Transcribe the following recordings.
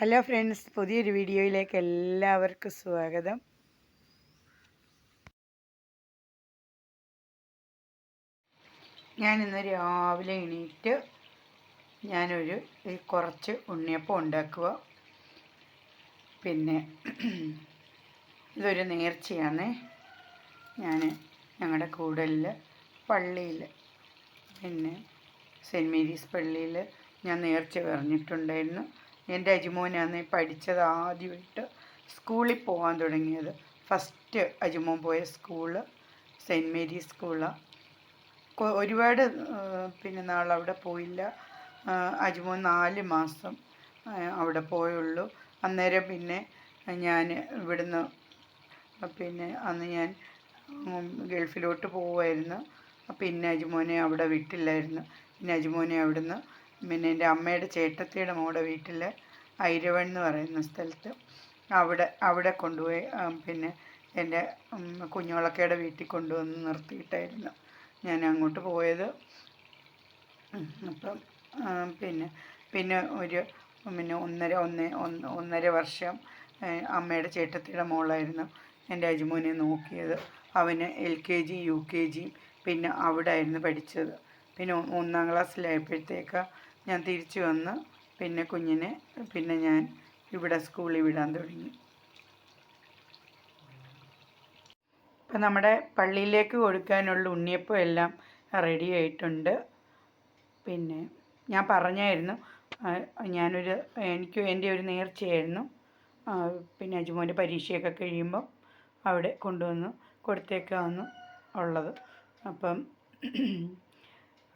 Hello friends പുതിയൊരു വീഡിയോയിലേക്ക് എല്ലാവർക്കും സ്വാഗതം. ഞാനിന്ന് രാവിലെ എണീറ്റ് ഞാനൊരു കുറച്ച് ഉണ്ണിയപ്പം ഉണ്ടാക്കുക. പിന്നെ ഇതൊരു നേർച്ചയാണ്. ഞാൻ ഞങ്ങളുടെ കൂടലിൽ പള്ളിയിൽ പിന്നെ സെന്റ് മേരീസ് പള്ളിയിൽ ഞാൻ നേർച്ച പറഞ്ഞിട്ടുണ്ടായിരുന്നു. എന്റെ അജിമോനാണ് പഠിച്ചത് ആദ്യമായിട്ട് സ്കൂളിൽ പോകാൻ തുടങ്ങിയത്. ഫസ്റ്റ് അജിമോൻ പോയ സ്കൂൾ സെന്റ് മേരീസ് സ്കൂളാണ് ഒരുപാട് പിന്നെ നാൾ അവിടെ പോയില്ല അജിമോൻ നാല് മാസം അവിടെ പോയുള്ളൂ. അന്നേരം പിന്നെ ഞാൻ ഇവിടുന്ന് പിന്നെ അന്ന് ഞാൻ ഗൾഫിലോട്ട് പോവായിരുന്നു. പിന്നെ അജിമോനെ അവിടെ വിട്ടില്ലായിരുന്നു. പിന്നെ അജിമോനെ അവിടുന്ന് പിന്നെ എന്റെ അമ്മയുടെ ചേട്ടത്തിയുടെ മോടെ വീട്ടിൽ ഐരവൺ എന്ന് പറയുന്ന സ്ഥലത്ത് അവിടെ അവിടെ കൊണ്ടുപോയി പിന്നെ എന്റെ കുഞ്ഞോളക്കയുടെ വീട്ടിൽ കൊണ്ടുവന്ന് നിർത്തിയിട്ടായിരുന്നു ഞാൻ അങ്ങോട്ട് പോയത്. അപ്പം പിന്നെ പിന്നെ ഒരു പിന്നെ ഒന്നര ഒന്ന് ഒന്ന് ഒന്നര വർഷം അമ്മയുടെ ചേട്ടത്തിയുടെ മോളായിരുന്നു എന്റെ അജിമോനെ നോക്കിയത്. അവന് L K G U K G പിന്നെ അവിടെ ആയിരുന്നു പഠിച്ചത്. പിന്നെ ഒന്നാം ക്ലാസ്സിലായപ്പോഴത്തേക്ക് ഞാൻ തിരിച്ചു വന്ന്. പിന്നെ കുഞ്ഞിനെ പിന്നെ ഞാൻ ഇവിടെ സ്കൂളിൽ വിടാൻ തുടങ്ങി. ഇപ്പം നമ്മുടെ പള്ളിയിലേക്ക് കൊടുക്കാനുള്ള ഉണ്ണിയപ്പം എല്ലാം റെഡി ആയിട്ടുണ്ട്. പിന്നെ ഞാൻ പറഞ്ഞായിരുന്നു ഞാനൊരു എനിക്ക് എന്റെ ഒരു നേർച്ചയായിരുന്നു. പിന്നെ അജുമോന്റെ പരീക്ഷയൊക്കെ കഴിയുമ്പോൾ അവിടെ കൊണ്ടുവന്ന് കൊടുത്തേക്കാമെന്ന് ഉള്ളത്. അപ്പം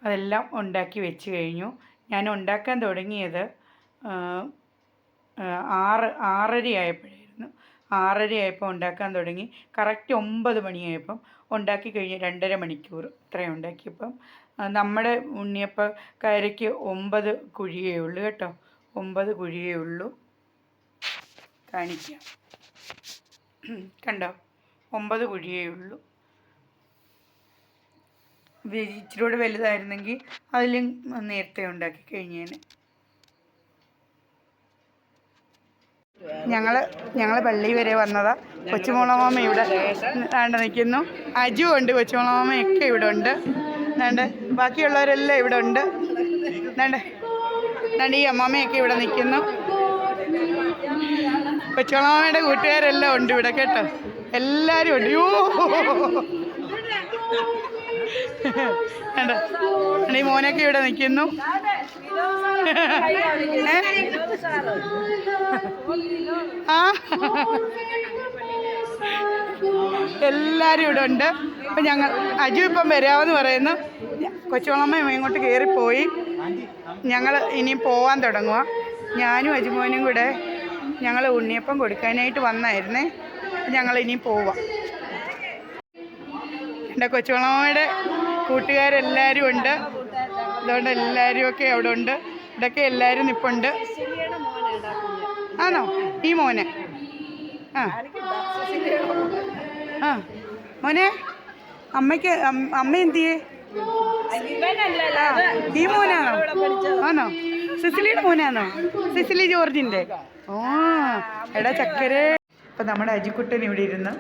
അതെല്ലാം ഉണ്ടാക്കി വെച്ച് കഴിഞ്ഞു. ഞാൻ ഉണ്ടാക്കാൻ തുടങ്ങിയത് ആറ് ആറര ആയപ്പോഴായിരുന്നു. ആറര ആയപ്പോൾ ഉണ്ടാക്കാൻ തുടങ്ങി. കറക്റ്റ് ഒമ്പത് മണിയായപ്പം ഉണ്ടാക്കി കഴിഞ്ഞ് രണ്ടര മണിക്കൂർ ഇത്രയും ഉണ്ടാക്കിയപ്പം. നമ്മുടെ ഉണ്ണിയപ്പക്കാരയ്ക്ക് ഒമ്പത് കുഴിയേ ഉള്ളൂ കേട്ടോ. ഒമ്പത് കുഴിയേ ഉള്ളൂ. കാണിക്കാം. കണ്ടോ? ഒമ്പത് കുഴിയേ ഉള്ളൂ. ഇച്ചിരി കൂടെ വലുതായിരുന്നെങ്കിൽ അതിലും നേരത്തെ ഉണ്ടാക്കി കഴിഞ്ഞേനെ. ഞങ്ങൾ ഞങ്ങൾ പള്ളി വരെ വന്നതാ. കൊച്ചുമുളമാമ ഇവിടെ ആണ്ട് നിൽക്കുന്നു അജു ഉണ്ട് കൊച്ചുമുളമാമയൊക്കെ ഇവിടെ ഉണ്ട്. താണ്ട് ബാക്കിയുള്ളവരെല്ലാം ഇവിടെ ഉണ്ട്. താണ്ട് താണ്ട് ഈ അമ്മാമയൊക്കെ ഇവിടെ നിൽക്കുന്നു കൊച്ചുമുളമാമയുടെ കൂട്ടുകാരെല്ലാം ഉണ്ട് ഇവിടെ കേട്ടോ. എല്ലാവരും ഉണ്ട്. യോ ഈ മോനൊക്കെ ഇവിടെ നിൽക്കുന്നു? ആ? എല്ലാവരും ഇവിടെ ഉണ്ട്. അപ്പം ഞങ്ങൾ അജു ഇപ്പം വരാമെന്ന് പറയുന്നു. കൊച്ചുവളമ്മ ഇങ്ങോട്ട് കയറിപ്പോയി. ഞങ്ങൾ ഇനി പോവാൻ തുടങ്ങുക ഞാനും അജുമോനും കൂടെ ഞങ്ങൾ ഉണ്ണിയപ്പം കൊടുക്കാനായിട്ട് വന്നായിരുന്നേ. ഞങ്ങൾ ഇനി പോവാം. എന്റെ കൊച്ചുവളമ്മയുടെ കൂട്ടുകാരെല്ലാവരും ഉണ്ട്. അതുകൊണ്ട് എല്ലാവരും ഒക്കെ അവിടെ ഉണ്ട്. ഇവിടെയൊക്കെ എല്ലാവരും നിപ്പുണ്ട് ആണോ? ഈ മോനെ. ആ. ആ. മോനെ അമ്മയ്ക്ക് അമ്മ എന്തു ചെയ്യേ ഈ മോനാണോ? ആണോ? സിസിലിയുടെ മോനാണോ? സിസിലി ജോർജിന്റെ ഓ എടാ ചക്കര. ഇപ്പം നമ്മുടെ അജിക്കുട്ടൻ ഇവിടെ ഇരുന്ന്.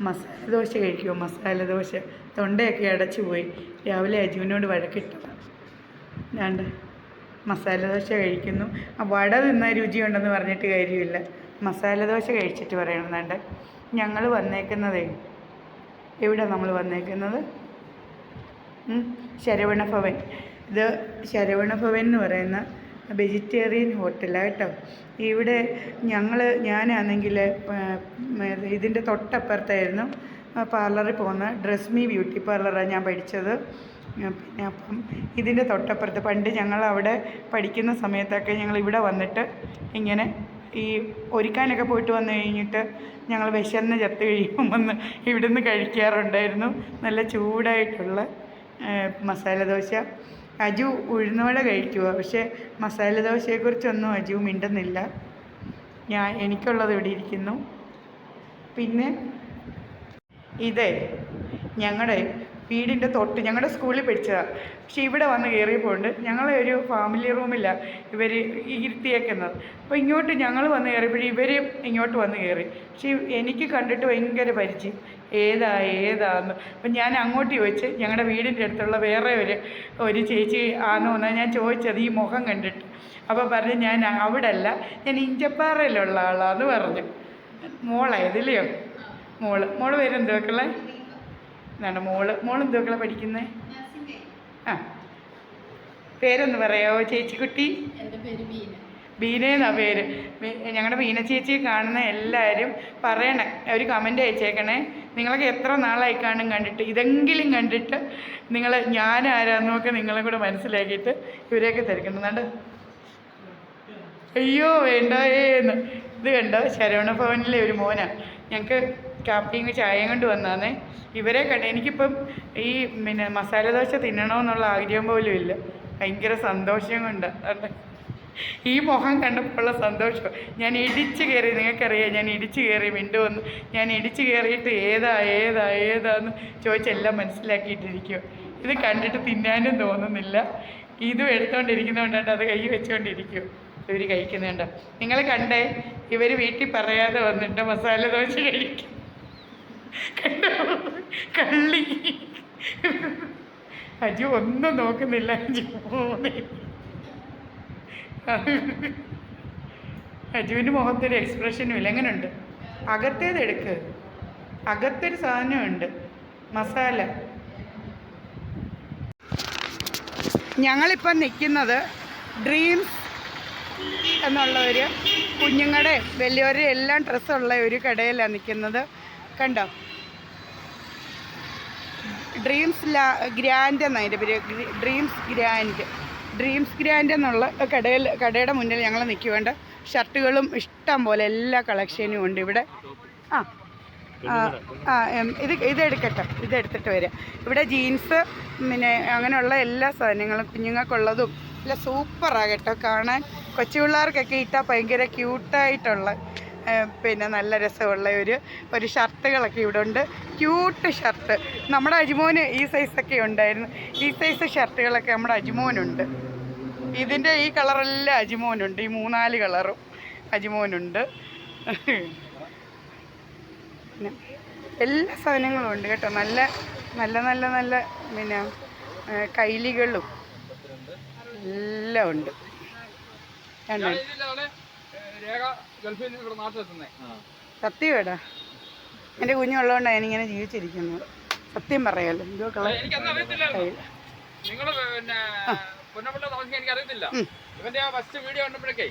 മസാല ദോശ കഴിക്കുമോ മസാല ദോശ. തൊണ്ടയൊക്കെ അടച്ചു പോയി. രാവിലെ അജുവിനോട് വഴക്കിട്ടതാണ് ഞാണ്ട് മസാല ദോശ കഴിക്കുന്നു. വട തിന്നാൽ രുചിയുണ്ടെന്ന് പറഞ്ഞിട്ട് കാര്യമില്ല. മസാല ദോശ കഴിച്ചിട്ട് പറയണമെന്നുണ്ട് ഞങ്ങൾ വന്നേക്കുന്നതേ. എവിടെ നമ്മൾ വന്നേക്കുന്നത്? ശരവണഭവൻ. ശരവണ ഭവൻ ഇത് ശരവണഭവൻ എന്ന് പറയുന്ന വെജിറ്റേറിയൻ ഹോട്ടലാണ് കേട്ടോ. ഇവിടെ ഞങ്ങൾ ഞാനാണെങ്കിൽ ഇതിന്റെ തൊട്ടപ്പുറത്തായിരുന്നു പാർലറിൽ പോകുന്ന ഡ്രസ്മി ബ്യൂട്ടി പാർലറാണ് ഞാൻ പഠിച്ചത്. പിന്നെ അപ്പം ഇതിന്റെ തൊട്ടപ്പുറത്ത് പണ്ട് ഞങ്ങൾ അവിടെ പഠിക്കുന്ന സമയത്തൊക്കെ ഞങ്ങൾ ഇവിടെ വന്നിട്ട് ഇങ്ങനെ ഈ ഒരുക്കാനൊക്കെ പോയിട്ട് വന്നു കഴിഞ്ഞിട്ട് ഞങ്ങൾ വിശന്ന് ചത്ത് കഴിയുമ്പം വന്ന് ഇവിടുന്ന് കഴിക്കാറുണ്ടായിരുന്നു. നല്ല ചൂടായിട്ടുള്ള മസാല ദോശ അജു ഉഴുന്നവട കഴിക്കുക പക്ഷേ മസാല ദോശയെക്കുറിച്ചൊന്നും അജു മിണ്ടുന്നില്ല. ഞാൻ എനിക്കുള്ളത് ഇവിടെ ഇരിക്കുന്നു. പിന്നെ ഇതേ ഞങ്ങളുടെ വീടിന്റെ തൊട്ട് ഞങ്ങളുടെ സ്കൂളിൽ പഠിച്ചതാണ് പക്ഷേ ഇവിടെ വന്ന് കയറിയപ്പോണ്ട് ഞങ്ങളെ ഒരു ഫാമിലി റൂമിലാണ് ഇവർ ഇരുത്തിയേക്കുന്നത്. അപ്പോൾ ഇങ്ങോട്ട് ഞങ്ങൾ വന്ന് കയറിയപ്പോഴും ഇവരും ഇങ്ങോട്ട് വന്ന് കയറി. പക്ഷേ എനിക്ക് കണ്ടിട്ട് ഭയങ്കര പരിചയം. ഏതാ ഏതാന്ന്. അപ്പം ഞാൻ അങ്ങോട്ട് ചോദിച്ച് ഞങ്ങളുടെ വീടിന്റെ അടുത്തുള്ള വേറെ ഒരു ഒരു ചേച്ചി ആണെന്ന് വന്നാൽ ഞാൻ ചോദിച്ചത് ഈ മുഖം കണ്ടിട്ട്. അപ്പോൾ പറഞ്ഞു ഞാൻ അവിടെ അല്ല ഞാൻ ഇഞ്ചപ്പാറയിലുള്ള ആളാന്ന് പറഞ്ഞു. മോളായതില്ലയോ മോൾ മോൾ പേരെന്ത് വെക്കളെ എന്താണ് മോൾ. മോൾ എന്തൊക്കെയാണ് പഠിക്കുന്നത് ആ. പേരൊന്ന് പറയാമോ ചേച്ചിക്കുട്ടി? എന്റെ പേര് ബീന. പേര്. ഞങ്ങളുടെ ബീന ചേച്ചിയെ കാണുന്ന എല്ലാവരും പറയണേ ഒരു കമന്റ് അയച്ചേക്കണേ. നിങ്ങളൊക്കെ എത്ര നാളായി കാണും കണ്ടിട്ട്? ഇതെങ്കിലും കണ്ടിട്ട് നിങ്ങൾ ഞാൻ ആരാന്നൊക്കെ നിങ്ങളെ കൂടെ മനസ്സിലാക്കിയിട്ട് ഇവരെയൊക്കെ തിരക്കുന്നുണ്ട് അയ്യോ വേണ്ടായേന്ന്. ഇത് കണ്ടോ? ശരവണ ഭവനിലെ ഒരു മോനാണ് ഞങ്ങൾക്ക് കാപ്പിയും ചായയും കൊണ്ട് വന്നാന്നേ ഇവരെ കണ്ട എനിക്കിപ്പം ഈ പിന്നെ മസാല ദോശ തിന്നണമെന്നുള്ള ആഗ്രഹം പോലും ഇല്ല. ഭയങ്കര സന്തോഷം കൊണ്ട്. ഈ മുഖം കണ്ടപ്പോഴുള്ള സന്തോഷം. ഞാൻ ഇടിച്ച് കയറി നിങ്ങൾക്കറിയാം ഞാൻ ഇടിച്ച് കയറി മിണ്ടു വന്ന്. ഞാൻ ഇടിച്ച് കയറിയിട്ട് ഏതാ ഏതാ ഏതാന്ന് ചോദിച്ചെല്ലാം മനസ്സിലാക്കിയിട്ടിരിക്കും ഇത് കണ്ടിട്ട് തിന്നാനും തോന്നുന്നില്ല. ഇതും എടുത്തുകൊണ്ടിരിക്കുന്നതുകൊണ്ടാണ് അത് കൈ വെച്ചുകൊണ്ടിരിക്കും ഇവർ കഴിക്കുന്നുണ്ട്. നിങ്ങൾ കണ്ടേ ഇവർ വീട്ടിൽ പറയാതെ വന്നിട്ട് മസാല ദോശ കഴിക്കും. കള്ളി. അജു ഒന്നും നോക്കുന്നില്ല. അജു അജുവിന്റെ മുഖത്തൊരു എക്സ്പ്രഷനും ഇല്ല. എങ്ങനെയുണ്ട് അകത്തേത് എടുക്ക്. അകത്തൊരു സാധനമുണ്ട് മസാല. ഞങ്ങളിപ്പം നിൽക്കുന്നത് ഡ്രീംസ് എന്നുള്ള ഒരു കുഞ്ഞുങ്ങളുടെ വലിയവരുടെ എല്ലാം ഡ്രസ്സുള്ള ഒരു കടയിലാണ് നിൽക്കുന്നത്. കണ്ടോ? ഡ്രീംസ് ലാ ഗ്രാൻഡ് എന്നാണ് അതിന്റെ പേര്. ഡ്രീംസ് ഗ്രാൻഡ് ഡ്രീംസ് ഗ്രാൻഡ് എന്നുള്ള കടയിൽ കടയുടെ മുന്നിൽ ഞങ്ങൾ നിൽക്കുവേണ്ട ഷർട്ടുകളും ഇഷ്ടം പോലെ എല്ലാ കളക്ഷനും ഉണ്ട് ഇവിടെ. ആ ആ ഇത് ഇതെടുക്കട്ടെ ഇതെടുത്തിട്ട് വരാം. ഇവിടെ ജീൻസ് പിന്നെ അങ്ങനെയുള്ള എല്ലാ സാധനങ്ങളും കുഞ്ഞുങ്ങൾക്കുള്ളതും. എല്ലാം സൂപ്പറാണ് കേട്ടോ കാണാൻ. കൊച്ചു പിള്ളേർക്കൊക്കെ ഇട്ടാൽ ഭയങ്കര ക്യൂട്ടായിട്ടുള്ള പിന്നെ നല്ല രസമുള്ള ഒരു ഒരു ഷർട്ടുകളൊക്കെ ഇവിടെ ഉണ്ട് ക്യൂട്ട് ഷർട്ട് നമ്മുടെ അജിമോന് ഈ സൈസൊക്കെ ഉണ്ടായിരുന്നു. ഈ സൈസ് ഷർട്ടുകളൊക്കെ നമ്മുടെ അജിമോനുണ്ട്. ഇതിന്റെ ഈ കളറെല്ലാം അജിമോനുണ്ട്. ഈ മൂന്നാൽ കളറും അജിമോനുണ്ട്. പിന്നെ എല്ലാ സാധനങ്ങളും ഉണ്ട് കേട്ടോ. നല്ല നല്ല നല്ല നല്ല പിന്നെ കൈലികളും എല്ലാം ഉണ്ട്. ഇതിലാണ് രേഖ ഗൾഫിൽ നിന്ന് ഇവിടെ നാട്ടിലെത്തുന്നേ സത്യവേടാ എന്റെ കുഞ്ഞുള്ളതുകൊണ്ടാണ് ഞാനിങ്ങനെ ജീവിച്ചിരിക്കുന്നത്. സത്യം പറയാലോ എന്തോ കള എനിക്കന്ന് അറിയത്തില്ലായിരുന്നു. നിങ്ങൾ പിന്നെ പൊന്നപ്പള്ള താമസിക്കാൻ എനിക്ക് അറിയത്തില്ല ഇവന്റെ ആ ഫസ്റ്റ് വീഡിയോ കണ്ടപ്പോഴേക്കേ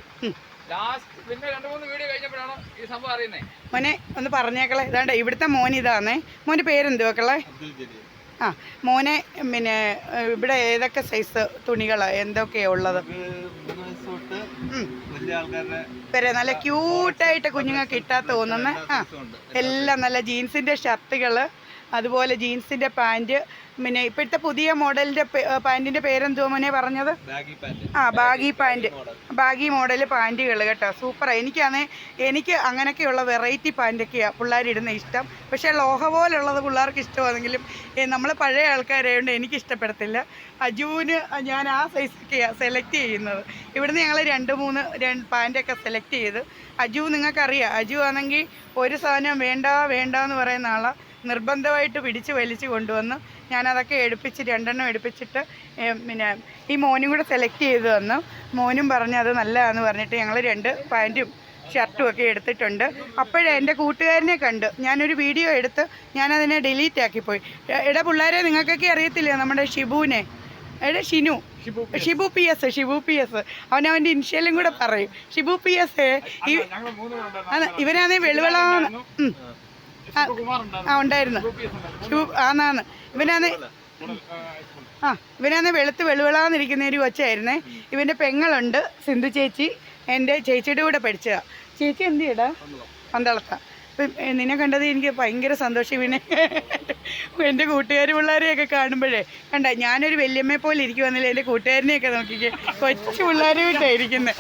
ലാസ്റ്റ് പിന്നെ രണ്ട് മൂന്ന് വീഡിയോ കഴിഞ്ഞപ്പോഴാണ് ഈ സംഭവം അറിയുന്നത് മോനെ ഒന്ന് പറഞ്ഞേക്കളെ. ഇതാണ്ട് ഇവിടുത്തെ മോൻ ഇതാന്നേ. മോന്റെ പേരെന്തുവാ വെക്കളെ ആ മോനെ പിന്നെ ഇവിടെ ഏതൊക്കെ സൈസ് തുണികളാണ് എന്തൊക്കെയാണ് ഉള്ളത്? ആയിട്ട് നല്ല ക്യൂട്ടായിട്ട് കുഞ്ഞുങ്ങൾക്ക് ഇട്ടാ തോന്നുന്ന. ആ എല്ലാം നല്ല ജീൻസിന്റെ ഷർട്ടുകൾ അതുപോലെ ജീൻസിന്റെ പാന്റ് പിന്നെ ഇപ്പോഴത്തെ പുതിയ മോഡലിന്റെ പാന്റിന്റെ പേരെന്തുവാ മോനെ പറഞ്ഞത്? പാന്റ്. ആ ബാഗി പാന്റ് ബാഗി മോഡൽ പാന്റുകൾ കേട്ടോ. സൂപ്പറാണ് എനിക്കാണേ എനിക്ക് അങ്ങനെയൊക്കെയുള്ള വെറൈറ്റി പാന്റൊക്കെയാണ് പിള്ളേരിടുന്ന ഇഷ്ടം. പക്ഷേ ലോഹ പോലുള്ളത് പിള്ളേർക്ക് ഇഷ്ടമാണെങ്കിലും നമ്മൾ പഴയ ആൾക്കാരായതുകൊണ്ട് എനിക്ക് ഇഷ്ടപ്പെടത്തില്ല അജുവിന് ഞാൻ ആ സൈസൊക്കെയാണ് സെലക്ട് ചെയ്യുന്നത്. ഇവിടുന്ന് ഞങ്ങൾ രണ്ട് മൂന്ന് രണ്ട് പാന്റൊക്കെ സെലക്ട് ചെയ്ത് അജു നിങ്ങൾക്കറിയാം അജു ആണെങ്കിൽ ഒരു സാധനം വേണ്ട വേണ്ട എന്ന് പറയുന്ന ആളാണ് നിർബന്ധമായിട്ട് പിടിച്ച് വലിച്ചു കൊണ്ടുവന്ന് ഞാനതൊക്കെ എടുപ്പിച്ച് രണ്ടെണ്ണം എടുപ്പിച്ചിട്ട് പിന്നെ ഈ മോനും കൂടെ സെലക്ട് ചെയ്ത് തന്നു. മോനും പറഞ്ഞു അത് നല്ലതാണെന്ന് പറഞ്ഞിട്ട് ഞങ്ങൾ രണ്ട് പാന്റും ഷർട്ടും ഒക്കെ എടുത്തിട്ടുണ്ട്. അപ്പോഴേ എന്റെ കൂട്ടുകാരനെ കണ്ട്. ഞാനൊരു വീഡിയോ എടുത്ത് ഞാനതിനെ ഡിലീറ്റ് ആക്കിപ്പോയി എടാ പിള്ളേരെ നിങ്ങൾക്കൊക്കെ അറിയത്തില്ല നമ്മുടെ ഷിബുവിനെ? എടാ Shinu. Shibu P S. Shibu P S അവൻ അവന്റെ ഇൻഷ്യലും കൂടെ പറയും. ഷിബു പി എസ് ഈ ഞങ്ങൾ മൂന്ന് ആ, ഉണ്ടായിരുന്നു. ആന്നാന്ന്. ഇവനാന്ന് ആ ഇവനാന്ന് വെളുത്ത് വെളുവിളാന്നിരിക്കുന്ന ഒരു കൊച്ചായിരുന്നേ. ഇവന്റെ പെങ്ങളുണ്ട് സിന്ധു ചേച്ചി. എന്റെ ചേച്ചിയുടെ കൂടെ പഠിച്ചതാ. ചേച്ചി എന്ത് ചെയ്യടാ പന്തളത്ത. ഇപ്പം നിന്നെ കണ്ടത് എനിക്ക് ഭയങ്കര സന്തോഷം. ഇവനെ എന്റെ കൂട്ടുകാർ പിള്ളേരെയൊക്കെ കാണുമ്പോഴേ കണ്ട ഞാനൊരു വല്യമ്മയെ പോലെ ഇരിക്കുവന്നില്ല എന്റെ കൂട്ടുകാരനെയൊക്കെ നോക്കിക്കേ. കൊച്ചു പിള്ളേരുമായിട്ടായിരിക്കുന്നത്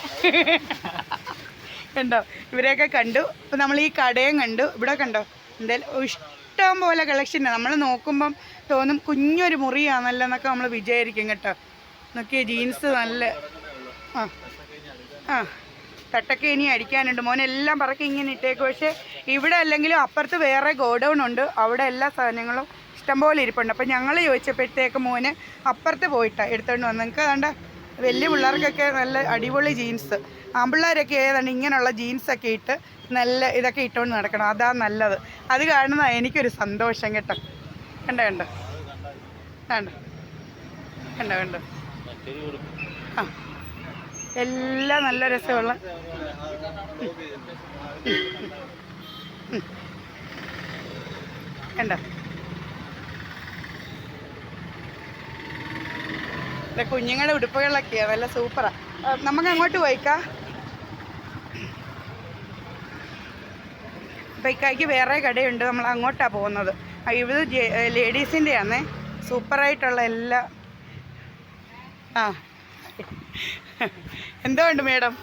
കണ്ടോ ഇവരെയൊക്കെ കണ്ടു. അപ്പം നമ്മൾ ഈ കടയും കണ്ടു. ഇവിടെ കണ്ടോ? എന്തായാലും ഇഷ്ടം പോലെ കളക്ഷനാണ് നമ്മൾ നോക്കുമ്പം തോന്നും കുഞ്ഞൊരു മുറിയാണല്ലോ എന്നൊക്കെ നമ്മൾ വിചാരിക്കും കേട്ടോ. നോക്കിയ ജീൻസ് നല്ല ആ. ആ. തട്ടൊക്കെ ഇനി അടിക്കാനുണ്ട്. മോനെല്ലാം പറക്കി ഇങ്ങനെ ഇട്ടേക്ക്. പക്ഷേ ഇവിടെ അല്ലെങ്കിലും അപ്പുറത്ത് വേറെ ഗോഡൗൺ ഉണ്ട്. അവിടെ എല്ലാ സാധനങ്ങളും ഇഷ്ടംപോലെ ഇരിപ്പുണ്ട്. അപ്പം ഞങ്ങൾ ചോദിച്ചപ്പോഴത്തേക്ക് മോന് അപ്പുറത്ത് പോയിട്ടാണ് എടുത്തുകൊണ്ട് വന്നത്. നിങ്ങൾക്ക് വേണ്ട വലിയ പിള്ളേർക്കൊക്കെ നല്ല അടിപൊളി ജീൻസ്. ആമ്പിള്ളേരൊക്കെ ഏതാണ് ഇങ്ങനെയുള്ള ജീൻസൊക്കെ ഇട്ട് നല്ല ഇതൊക്കെ ഇട്ടുകൊണ്ട് നടക്കണം. അതാ നല്ലത്. അത് കാണുന്ന എനിക്കൊരു സന്തോഷം കേട്ടോ. കണ്ടോ കണ്ടോ? കണ്ടോ? കണ്ടോ കണ്ടോ? എല്ലാം നല്ല രസമുള്ള കണ്ടോ? ഇത് കുഞ്ഞുങ്ങളുടെ ഉടുപ്പുകളൊക്കെയാണ് നല്ല സൂപ്പറാ. നമുക്ക് അങ്ങോട്ട് പോയിക്കാം. അപ്പം ഇക്കായ്ക്ക് വേറെ കടയുണ്ട് നമ്മൾ അങ്ങോട്ടാണ് പോകുന്നത്. ഇവിടെ ലേഡീസിന്റെ ആണേ സൂപ്പറായിട്ടുള്ള എല്ലാ ആ. എന്തോ ഉണ്ട് മേഡം?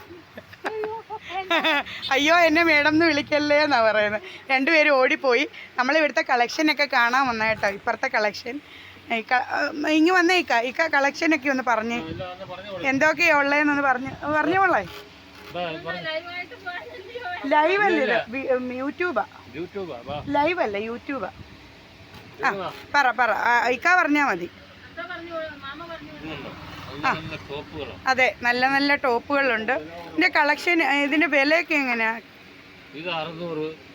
അയ്യോ എന്നെ മേഡം എന്ന് വിളിക്കല്ലേ എന്നാ പറയുന്നത്. രണ്ടുപേരും ഓടിപ്പോയി. നമ്മളിവിടുത്തെ കളക്ഷനൊക്കെ കാണാൻ വന്നേട്ടോ ഇപ്പുറത്തെ കളക്ഷൻ. ഇങ്ങ് വന്നേ ഇക്ക. ഇക്ക കളക്ഷനൊക്കെ ഒന്ന് പറഞ്ഞേ. എന്തൊക്കെയാ ഉള്ളതെന്നൊന്ന് പറഞ്ഞു. പറഞ്ഞോളേ ലൈവ് അല്ലേ യൂട്യൂബാ. ലൈവ് അല്ല യൂട്യൂബാ. ആ പറ പറ. ഇക്ക പറഞ്ഞാ മതി. ടോപ്പുകളാണ് അതെ നല്ല നല്ല ടോപ്പുകളുണ്ട്. ഇതിന്റെ കളക്ഷൻ ഇതിന്റെ വിലയൊക്കെ എങ്ങനെയാ?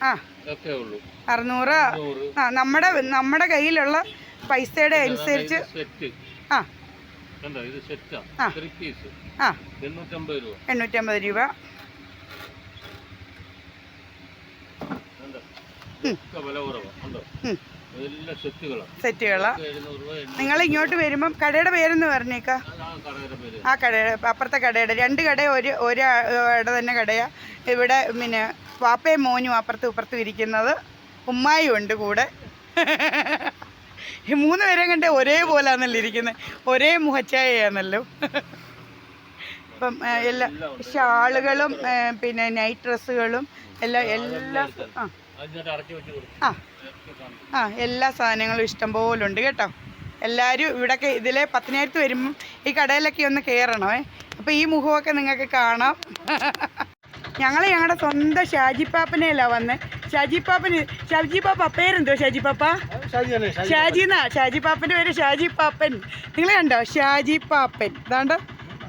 ആ. ഒക്കെ ഉള്ളൂ. അറുന്നൂറ്. നൂറ് ആ നമ്മുടെ നമ്മുടെ കയ്യിലുള്ള പൈസയുടെ അനുസരിച്ച് ആ. ആ. എണ്ണൂറ്റമ്പത് രൂപ. സെറ്റുകളാ. നിങ്ങൾ ഇങ്ങോട്ട് വരുമ്പം കടയുടെ പേരെന്ന് പറഞ്ഞേക്കാ. ആ കടയുടെ പേര്. ആ കടയുടെ അപ്പുറത്തെ കടയുടെ. രണ്ട് കട ഒരു ഒരു ഇട തന്നെ കടയാ. ഇവിടെ പിന്നെ വാപ്പയും മോനും അപ്പുറത്തും ഇപ്പുറത്തും ഇരിക്കുന്നത് ഉമ്മായും ഉണ്ട് കൂടെ. ഈ മൂന്ന് പേരെ ഒരേപോലെ ആണല്ലോ ഇരിക്കുന്നത് ഒരേ മുഖച്ചായയാണല്ലോ അപ്പം എല്ലാ ഷാളുകളും പിന്നെ നൈറ്റ് ഡ്രസ്സുകളും എല്ലാ എല്ലാ ആ. ആ ആ എല്ലാ സാധനങ്ങളും ഇഷ്ടം പോലെ ഉണ്ട് കേട്ടോ. എല്ലാവരും ഇവിടെയൊക്കെ ഇതിലെ പത്തിനായിരത്ത് വരുമ്പം ഈ കടയിലൊക്കെ ഒന്ന് കയറണമേ അപ്പോൾ ഈ മുഖമൊക്കെ നിങ്ങൾക്ക് കാണാം. ഞങ്ങൾ ഞങ്ങളുടെ സ്വന്തം ഷാജിപ്പാപ്പനെയല്ല വന്നേ ഷാജി പാപ്പ പേരെന്തോ ഷാജിപ്പാപ്പ ഷാജി എന്നാ ഷാജി പാപ്പന്റെ പേര് ഷാജി പാപ്പൻ. നിങ്ങൾ കണ്ടോ? ഷാജി പാപ്പൻ. ഇതാണ്ട്?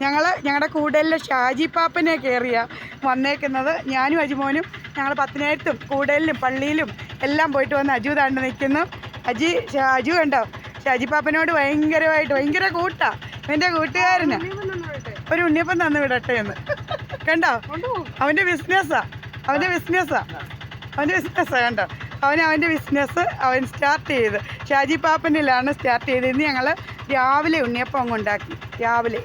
ഞങ്ങൾ ഞങ്ങളുടെ കൂടലിലെ ഷാജി പാപ്പനെ കയറിയ വന്നേക്കുന്നത്. ഞാനും അജിമോനും ഞങ്ങൾ പത്തിനായിരത്തും കൂടലിലും പള്ളിയിലും എല്ലാം പോയിട്ട് വന്ന് അജു താണ്ട് നിൽക്കുന്നു അജി ഷാ- അജു കണ്ടോ? ഷാജി പാപ്പനോട് ഭയങ്കരമായിട്ട് ഭയങ്കര കൂട്ടാ. എന്റെ കൂട്ടുകാരന്. ഒരു ഉണ്ണിയപ്പം തന്നു വിടട്ടെ എന്ന്. കണ്ടോ? അവന്റെ ബിസിനസ്സാ അവന്റെ ബിസിനസ്സാ അവന്റെ ബിസിനസ് കണ്ടോ? അവൻ അവന്റെ ബിസിനസ് അവൻ സ്റ്റാർട്ട് ചെയ്ത്. ഷാജി പാപ്പനിലാണ് സ്റ്റാർട്ട് ചെയ്തത് ഇന്ന് ഞങ്ങൾ രാവിലെ ഉണ്ണിയപ്പം അങ്ങ് ഉണ്ടാക്കി. രാവിലെ.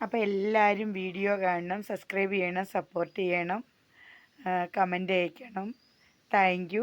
അപ്പോൾ എല്ലാവരും വീഡിയോ കാണണം സബ്സ്ക്രൈബ് ചെയ്യണം സപ്പോർട്ട് ചെയ്യണം കമന്റ് അയക്കണം. താങ്ക്